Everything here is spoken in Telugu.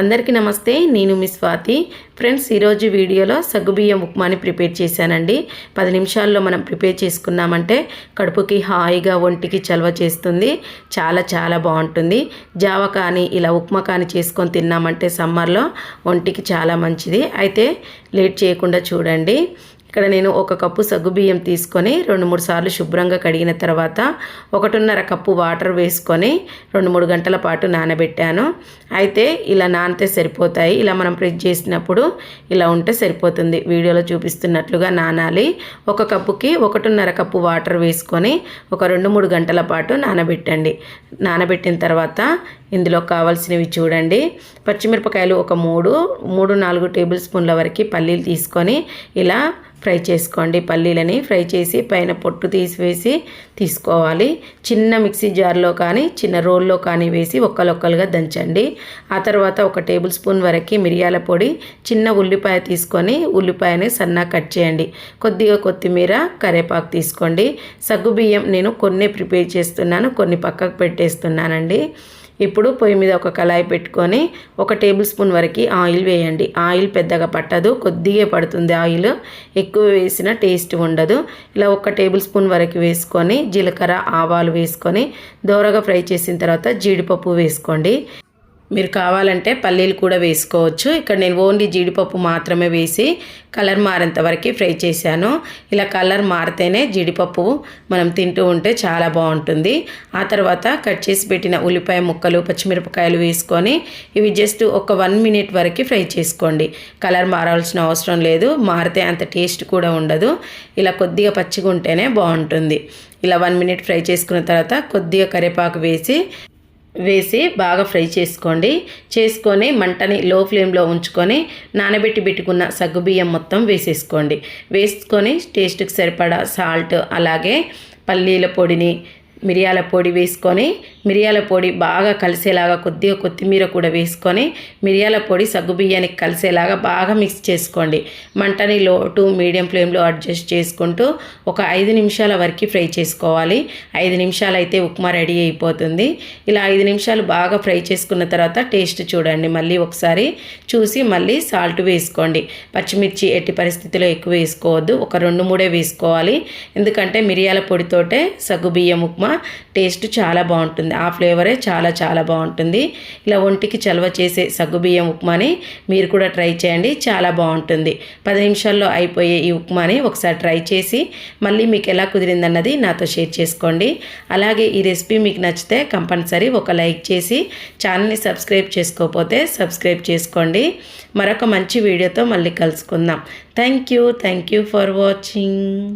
అందరికీ నమస్తే నేను మీ స్వాతి. ఫ్రెండ్స్ ఈరోజు వీడియోలో సగ్గుబియ్యం ఉప్మాని ప్రిపేర్ చేశానండి. పది నిమిషాల్లో మనం ప్రిపేర్ చేసుకున్నామంటే కడుపుకి హాయిగా ఒంటికి చలవ చేస్తుంది. చాలా చాలా బాగుంటుంది. జావ కానీ ఇలా ఉప్మా కానీ చేసుకొని తిన్నామంటే సమ్మర్లో ఒంటికి చాలా మంచిది. అయితే లేట్ చేయకుండా చూడండి. ఇక్కడ నేను ఒక కప్పు సగ్గుబియ్యం తీసుకొని రెండు మూడు సార్లు శుభ్రంగా కడిగిన తర్వాత ఒకటిన్నర కప్పు వాటర్ వేసుకొని రెండు మూడు గంటల పాటు నానబెట్టాను. అయితే ఇలా నానితే సరిపోతాయి. ఇలా మనం ఫ్రిడ్జ్ చేసినప్పుడు ఇలా ఉంటే సరిపోతుంది. వీడియోలో చూపిస్తున్నట్లుగా నానాలి. ఒక కప్పుకి ఒకటిన్నర కప్పు వాటర్ వేసుకొని ఒక రెండు మూడు గంటల పాటు నానబెట్టండి. నానబెట్టిన తర్వాత ఇందులో కావాల్సినవి చూడండి. పచ్చిమిరపకాయలు ఒక మూడు మూడు నాలుగు టేబుల్ స్పూన్ల వరకు పల్లీలు తీసుకొని ఇలా ఫ్రై చేసుకోండి. పల్లీలని ఫ్రై చేసి పైన పొట్టు తీసివేసి తీసుకోవాలి. చిన్న మిక్సీ జార్లో కానీ చిన్న రోల్లో కానీ వేసి ఒక్కలొక్కలుగా దంచండి. ఆ తర్వాత ఒక టేబుల్ స్పూన్ వరకు మిరియాల పొడి చిన్న ఉల్లిపాయ తీసుకొని ఉల్లిపాయని సన్నా కట్ చేయండి. కొద్దిగా కొత్తిమీర కరేపాకు తీసుకోండి. సగ్గుబియ్యం నేను కొన్ని ప్రిపేర్ చేస్తున్నాను కొన్ని పక్కకు పెట్టేస్తున్నానండి. ఇప్పుడు పొయ్యి మీద ఒక కళాయి పెట్టుకొని ఒక టేబుల్ స్పూన్ వరకు ఆయిల్ వేయండి. ఆయిల్ పెద్దగా పట్టదు కొద్దిగా పడుతుంది ఆయిల్. ఎక్కువ వేసిన టేస్ట్ ఉండదు. ఇలా ఒక టేబుల్ స్పూన్ వరకు వేసుకొని జీలకర్ర ఆవాలు వేసుకొని దోరగా ఫ్రై చేసిన తర్వాత జీడిపప్పు వేసుకోండి. మీరు కావాలంటే పల్లీలు కూడా వేసుకోవచ్చు. ఇక్కడ నేను ఓన్లీ జీడిపప్పు మాత్రమే వేసి కలర్ మారేంత వరకు ఫ్రై చేశాను. ఇలా కలర్ మారితేనే జీడిపప్పు మనం తింటూ ఉంటే చాలా బాగుంటుంది. ఆ తర్వాత కట్ చేసి పెట్టిన ఉల్లిపాయ ముక్కలు పచ్చిమిరపకాయలు వేసుకొని ఇవి జస్ట్ ఒక వన్ మినిట్ వరకు ఫ్రై చేసుకోండి. కలర్ మారాల్సిన అవసరం లేదు. మారితే అంత టేస్ట్ కూడా ఉండదు. ఇలా కొద్దిగా పచ్చిగా ఉంటేనే బాగుంటుంది. ఇలా వన్ మినిట్ ఫ్రై చేసుకున్న తర్వాత కొద్దిగా కరివేపాకు వేసి వేసి బాగా ఫ్రై చేసుకోండి. చేసుకొని మంటని లో ఫ్లేమ్లో ఉంచుకొని నానబెట్టి పెట్టుకున్న సగ్గుబియ్యం మొత్తం వేసేసుకోండి. వేసుకొని టేస్ట్కి సరిపడా సాల్ట్ అలాగే పల్లీల పొడిని మిరియాల పొడి వేసుకొని మిరియాల పొడి బాగా కలిసేలాగా కొద్దిగా కొత్తిమీర కూడా వేసుకొని మిరియాల పొడి సగ్గుబియ్యానికి కలిసేలాగా బాగా మిక్స్ చేసుకోండి. మంటని లో టు మీడియం ఫ్లేమ్లో అడ్జస్ట్ చేసుకుంటూ ఒక ఐదు నిమిషాల వరకు ఫ్రై చేసుకోవాలి. ఐదు నిమిషాలు అయితే ఉప్మా రెడీ అయిపోతుంది. ఇలా ఐదు నిమిషాలు బాగా ఫ్రై చేసుకున్న తర్వాత టేస్ట్ చూడండి. మళ్ళీ ఒకసారి చూసి మళ్ళీ సాల్ట్ వేసుకోండి. పచ్చిమిర్చి ఎట్టి పరిస్థితిలో ఎక్కువ వేసుకోవద్దు. ఒక రెండు మూడే వేసుకోవాలి. ఎందుకంటే మిరియాల పొడితోటే సగ్గుబియ్యం ఉప్మా టేస్ట్ చాలా బాగుంటుంది. ఆ ఫ్లేవరే చాలా చాలా బాగుంటుంది. ఇలా ఒంటికి చలవ చేసే సగ్గుబియ్యం ఉప్మాని మీరు కూడా ట్రై చేయండి. చాలా బాగుంటుంది. పది నిమిషాల్లో అయిపోయే ఈ ఉప్మాని ఒకసారి ట్రై చేసి మళ్ళీ మీకు ఎలా కుదిరిందన్నది నాతో షేర్ చేసుకోండి. అలాగే ఈ రెసిపీ మీకు నచ్చితే కంపల్సరీ ఒక లైక్ చేసి ఛానల్ని సబ్స్క్రైబ్ చేసుకోకపోతే సబ్స్క్రైబ్ చేసుకోండి. మరొక మంచి వీడియోతో మళ్ళీ కలుసుకుందాం. Thank you thank you for watching.